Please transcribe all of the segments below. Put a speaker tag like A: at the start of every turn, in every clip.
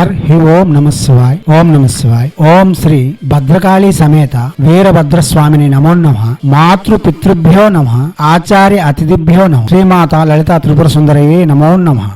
A: Her హి ఓం నమ శివాయ్. ఓం నమ శివాయ్. ఓం శ్రీ భద్రకాళి సమేత వీరభద్రస్వామిని నమో నమ. మాతృ పితృభ్యో నమ. ఆచార్య అతిథిభ్యో నమ. శ్రీమాత లలిత త్రిపుర సుందరయే నమో నమ.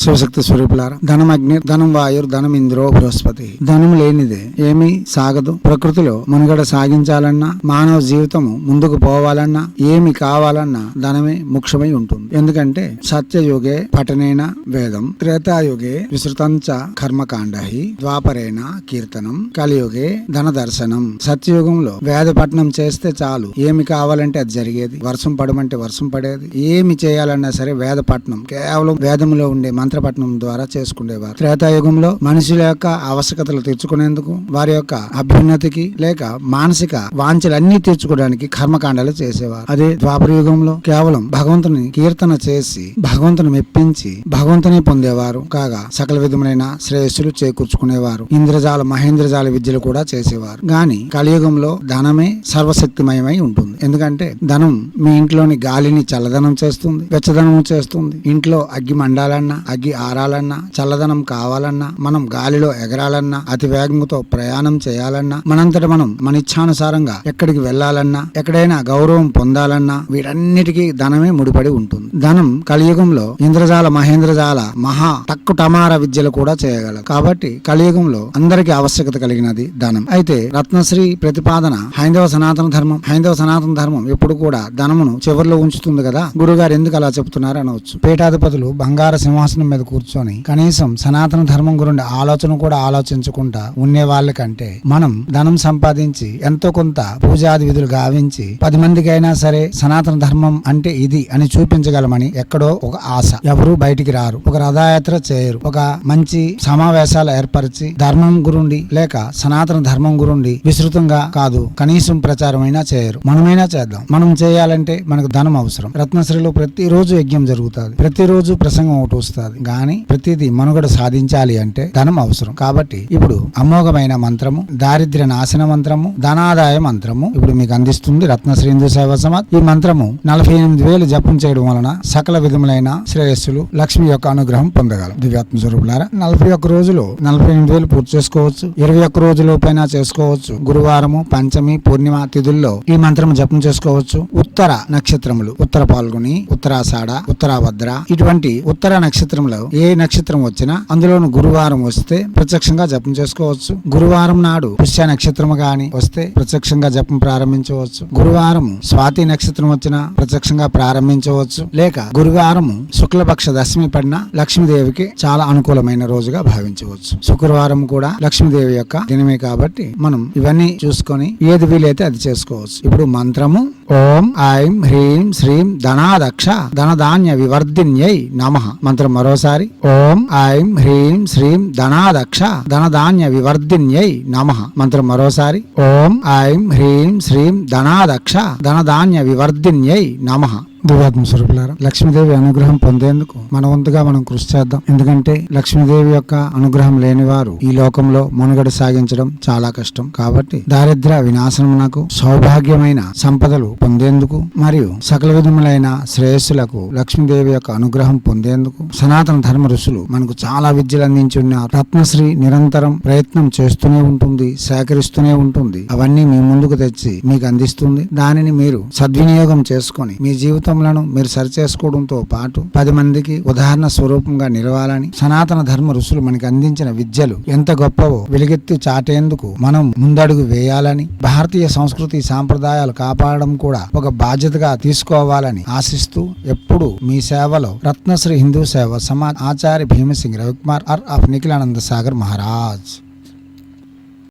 A: శివశక్తి స్వరూపులారా ధనం అగ్ని ధనం వాయుర్ ధనం ఇంద్రో బృహస్పతి. ధనం లేనిదే ఏమీ సాగదు. ప్రకృతిలో మనుగడ సాగించాలన్నా మానవ జీవితము ముందుకు పోవాలన్నా ఏమి కావాలన్నా ధనమే ముఖ్యమై ఉంటుంది. ఎందుకంటే సత్యయుగే పఠనేన వేదం త్రేతాయుగే విస్తృతంచ కర్మకాండహి ద్వాపరేణ కీర్తనం కలియుగే ధన దర్శనం సత్యయుగంలో వేద పఠనం చేస్తే చాలు. ఏమి కావాలంటే అది జరిగేది. వర్షం పడమంటే వర్షం పడేది. ఏమి చేయాలన్నా సరే వేద పఠనం కేవలం వేదంలో ఉండే మంత్రపట్నం ద్వారా చేసుకునేవారు. త్రేతాయుగంలో మనుషుల యొక్క ఆవశ్యకతలు తీర్చుకునేందుకు వారి యొక్క అభ్యున్నతికి లేక మానసిక వాంఛలన్నీ తీర్చుకోవడానికి కర్మకాండాలు చేసేవారు. అదే ద్వాపర యుగంలో కేవలం భగవంతుని కీర్తన చేసి భగవంతుని మెప్పించి భగవంతుని పొందేవారు. కాగా సకల విధములైన శ్రేయస్సులు చేకూర్చుకునేవారు. ఇంద్రజాల మహేంద్రజాల విద్యలు కూడా చేసేవారు. గాని కలియుగంలో ధనమే సర్వశక్తిమయమై ఉంటుంది. ఎందుకంటే ధనం మీ ఇంట్లోని గాలిని చల్లదనం చేస్తుంది వెచ్చదనం చేస్తుంది. ఇంట్లో అగ్గి మండాలన్నా అగ్గి ఆరాలన్నా చల్లదనం కావాలన్నా మనం గాలిలో ఎగరాలన్నా అతి వేగంతో ప్రయాణం చేయాలన్నా మనంతట మనం మన ఇచ్ఛానుసారంగా ఎక్కడికి వెళ్ళాలన్నా ఎక్కడైనా గౌరవం పొందాలన్నా వీటన్నిటికీ ధనమే ముడిపడి ఉంటుంది. ధనం కలియుగంలో ఇంద్రజాల మహేంద్రజాల మహా తక్కు టమార విద్యలు కూడా చేయగలరు కాబట్టి కలియుగంలో అందరికీ ఆవశ్యకత కలిగినది ధనం. అయితే రత్నశ్రీ ప్రతిపాదన హైందవ సనాతన ధర్మం హైందవ సనాతన ధర్మం ఎప్పుడు కూడా ధనమును చివరిలో ఉంచుతుంది కదా? గురుగారు ఎందుకు అలా చెప్తున్నారు అనవచ్చు. పీఠాధిపతులు బంగార సింహాసనం మీద కూర్చొని కనీసం సనాతన ధర్మం గురించి ఆలోచన కూడా ఆలోచించకుండా ఉండే వాళ్ళకంటే మనం ధనం సంపాదించి ఎంతో కొంత పూజాది విధులు గావించి పది మందికైనా సరే సనాతన ధర్మం అంటే ఇది అని చూపించగల చూపించగలమని ఎక్కడో ఒక ఆశ. ఎవరు బయటికి రారు. ఒక రథయాత్ర చేయరు. ఒక మంచి సమావేశాలు ఏర్పరిచి ధర్మం గురుండి లేక సనాతన ధర్మం గురుండి విస్తృతంగా కాదు కనీసం ప్రచారమైనా చేయరు. మనమైనా చేద్దాం. మనం చేయాలంటే మనకు ధనం అవసరం. రత్నశ్రీలో ప్రతిరోజు యజ్ఞం జరుగుతుంది. ప్రతిరోజు ప్రసంగం ఒకటి వస్తుంది. గాని ప్రతిదీ మనుగడ సాధించాలి అంటే ధనం అవసరం. కాబట్టి ఇప్పుడు అమోఘమైన మంత్రము దారిద్ర్య నాశన మంత్రము ధనాదాయ మంత్రము ఇప్పుడు మీకు అందిస్తుంది రత్నశ్రీ హిందూ సేవా సమాజ్. ఈ మంత్రము నలభై ఎనిమిది వేలు జపం చేయడం వలన సకల విధములైన శ్రేయస్సులు లక్ష్మి యొక్క అనుగ్రహం పొందగలం. దివ్యాత్మ స్వరూపులారా నలభై ఒక్క రోజులు నలభై ఎనిమిది వేలు పూర్తి చేసుకోవచ్చు. ఇరవై ఒక్క రోజులోపైనా చేసుకోవచ్చు. గురువారము పంచమి పూర్ణిమ తిథుల్లో ఈ మంత్రం జపం చేసుకోవచ్చు. ఉత్తర నక్షత్రములు ఉత్తర పాల్గొని ఉత్తరాషాఢ ఉత్తరాభద్ర ఇటువంటి ఉత్తర నక్షత్రంలో ఏ నక్షత్రం వచ్చినా అందులోను గురువారం వస్తే ప్రత్యక్షంగా జపం చేసుకోవచ్చు. గురువారం నాడు పుష్య నక్షత్రము గాని వస్తే ప్రత్యక్షంగా జపం ప్రారంభించవచ్చు. గురువారం స్వాతి నక్షత్రం వచ్చినా ప్రత్యక్షంగా ప్రారంభించవచ్చు. లేక గురువారం శుక్లపక్ష దశమి పడిన లక్ష్మీదేవికి చాలా అనుకూలమైన రోజుగా భావించవచ్చు. శుక్రవారం కూడా లక్ష్మీదేవి యొక్క దినమే కాబట్టి మనం ఇవన్నీ చూసుకొని ఏది వీలైతే అది చేసుకోవచ్చు. ఇప్పుడు మంత్రము ఓం ఐం హ్రీం శ్రీం ధనాదక్ష ధనధాన్య వివర్ధిన్యై నమ. మంత్రం మరోసారి. ఓం ఐం హ్రీం శ్రీం ధనాదక్ష ధనధాన్య వివర్ధిన్యై నమ. మంత్రం మరోసారి. ఓం ఐం హ్రీం శ్రీం ధనాదక్ష ధనధాన్య వివర్ధిన్యై నమ. దివాత్మ స్వరూపులారా లక్ష్మీదేవి అనుగ్రహం పొందేందుకు మన వంతుగా మనం కృషి చేద్దాం. ఎందుకంటే లక్ష్మీదేవి యొక్క అనుగ్రహం లేని వారు ఈ లోకంలో మనుగడ సాగించడం చాలా కష్టం. కాబట్టి దారిద్ర వినాశనమునకు సౌభాగ్యమైన సంపదలు పొందేందుకు మరియు సకల విధములైన శ్రేయస్సులకు లక్ష్మీదేవి యొక్క అనుగ్రహం పొందేందుకు సనాతన ధర్మ ఋషులు మనకు చాలా విద్యలు అందించి ఉన్నారు. రత్నశ్రీ నిరంతరం ప్రయత్నం చేస్తూనే ఉంటుంది సేకరిస్తూనే ఉంటుంది. అవన్నీ మీ ముందుకు తెచ్చి మీకు అందిస్తుంది. దానిని మీరు సద్వినియోగం చేసుకొని మీ జీవితంలో మీరు సరిచేసుకోవడంతో పాటు పది మందికి ఉదాహరణ స్వరూపంగా నిలవాలని సనాతన ధర్మ ఋషులు మనకి అందించిన విద్యలు ఎంత గొప్పవో వెలుగెత్తి చాటేందుకు మనం ముందడుగు వేయాలని భారతీయ సంస్కృతి సాంప్రదాయాలు కాపాడడం కూడా ఒక బాధ్యతగా తీసుకోవాలని ఆశిస్తూ ఎప్పుడు మీ సేవలో రత్నశ్రీ హిందూ సేవ సమాజ్ ఆచార్య భీమసింగ్ రవికుమార్ ఆర్ ఆఫ్ నిఖిలానంద సాగర్ మహారాజ్.